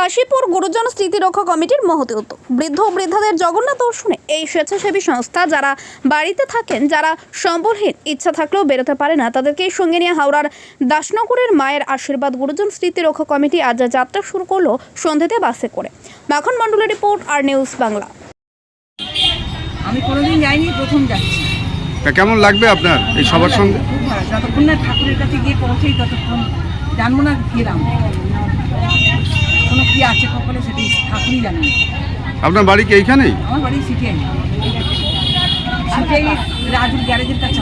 কাশীপুর গুরুজন স্মৃতিরক্ষা কমিটির মহতি উদ্যোগ। বৃদ্ধ বৃদ্ধাদের জগন্নাথ দর্শনে এই স্বেচ্ছাসেবী সংস্থা যারা বাড়িতে থাকেন যারা সম্বলহীন ইচ্ছা থাকলেও বেরোতে পারে না তাদেরকে সঙ্গে নিয়ে হাওড়ার দাসনগরের মায়ের আশীর্বাদ গুরুজন স্মৃতিরক্ষা কমিটি আজ যাত্রা শুরু করল সন্ধ্যেতে বাসে করে। মাখন মণ্ডলের রিপোর্ট আর নিউজ বাংলা। আমি কোনোদিন যাইনি প্রথম যাচ্ছি। তা কেমন লাগবে আপনার এই সবার সঙ্গে? খুব ভালো। যতক্ষণ না ঠাকুরের কাছে গিয়ে পৌঁছেই ততক্ষণ জানব না গেলাম কি আছে কপালে সেটাই ঠাকুরই জানেন আপনার বাড়ি কি এইখানেই আমার বাড়ি সিটিআই সিটিআই রাজুর গ্যারেজের কাছে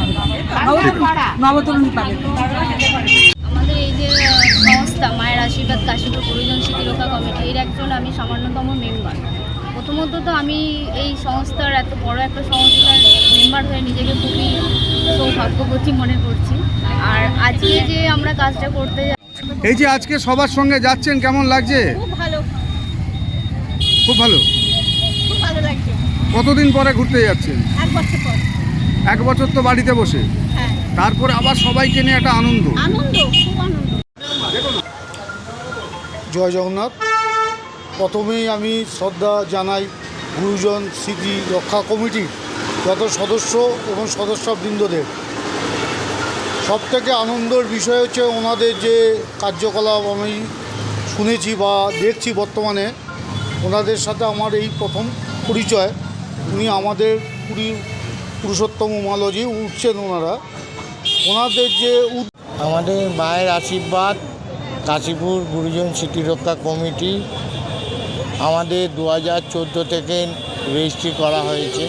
নবতরুণী পাবে আমাদের এই যে সংস্থা মায়ের আশীর্বাদ কাশীপুর পরিজন স্মৃতিরক্ষা কমিটি এর একজন আমি সামান্যতম মেম্বার প্রথমত তো আমি এই সংস্থার এত বড় একটা সংস্থার মেম্বার হয়ে নিজেকে খুবই সৌভাগ্যবতী মনে করছি। আর আজকে যে আমরা কাজটা করতে যা- এই যে আজকে সবার সঙ্গে যাচ্ছেন কেমন লাগছে? খুব ভালো। খুব ভালো? খুব ভালো লাগছে। কতদিন পরে ঘুরতে যাচ্ছেন? এক বছর পর। এক বছর তো বাড়িতে বসে। হ্যাঁ। তারপরে আবার সবাইকে নিয়ে একটা আনন্দ। আনন্দ খুব আনন্দ। জয় জগন্নাথ। প্রথমেই আমি শ্রদ্ধা জানাই গুরুজন স্মৃতি রক্ষা কমিটির যত সদস্য এবং সদস্যবৃন্দদের। সব থেকে আনন্দের বিষয় হচ্ছে ওনাদের যে কার্যকলাপ আমি শুনেছি বা দেখছি বর্তমানে, ওনাদের সাথে আমার এই প্রথম পরিচয়। উনি আমাদের পুরী পুরুষোত্তম মালজি উঠছেন ওনারা। ওনাদের যে আমাদের মায়ের আশীর্বাদ, কাশীপুর গুরুজন স্মৃতিরক্ষা কমিটি আমাদের দু হাজার চোদ্দ থেকে রেজিস্ট্রি করা হয়েছে।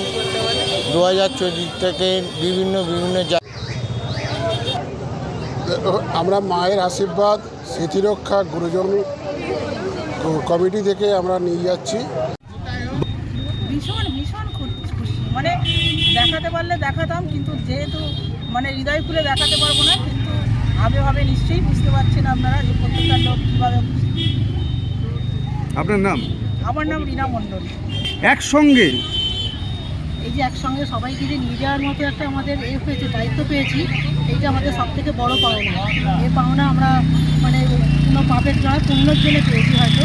দু হাজার চোদ্দ থেকে বিভিন্ন বিভিন্ন আমরা মায়ের আশীর্বাদ স্মৃতিরক্ষা গুরুজন কমিটি থেকে আমরা নিয়ে যাচ্ছি। ভীষণ ভীষণ খুশি মানে দেখাতে পারলে দেখাতাম কিন্তু যেহেতু মানে হৃদয় খুলে দেখাতে পারব না কিন্তু ভাবে ভাবে নিশ্চয়ই বুঝতে পারছেন আপনারা যে প্রত্যেকটা লোক কীভাবে আপনার নাম? আমার নাম রীনা মণ্ডল। একসঙ্গে এই যে একসঙ্গে সবাইকে যে নিয়ে যাওয়ার মতো একটা আমাদের এ হয়েছে দায়িত্ব পেয়েছি এইটা আমাদের সব থেকে বড় পাওনা। এই পাওনা আমরা মানে কোনো পাপের নয় পুণ্যর জন্য পেয়েছি হয়তো।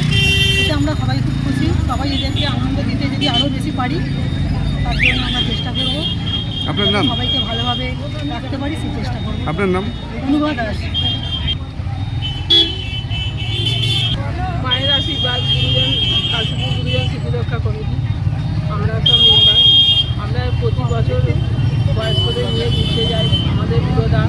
এটা আমরা সবাই খুব খুশি সবাই এদেরকে আনন্দ দিতে যদি আরও বেশি পারি তার জন্য আমরা চেষ্টা করব। আপনার নাম? সবাইকে ভালোভাবে রাখতে পারি সেই চেষ্টা করব। আপনার নাম? অনুভা দাস মায়ের আশীর্বাদ গুরুজন কাশীপুর গুরুজন স্মৃতিরক্ষা কমিটি আমরা সব মেম্বার আমরা প্রতি বছর বয়স্কদের নিয়ে ঘুরতে যায় আমাদের বিরোধা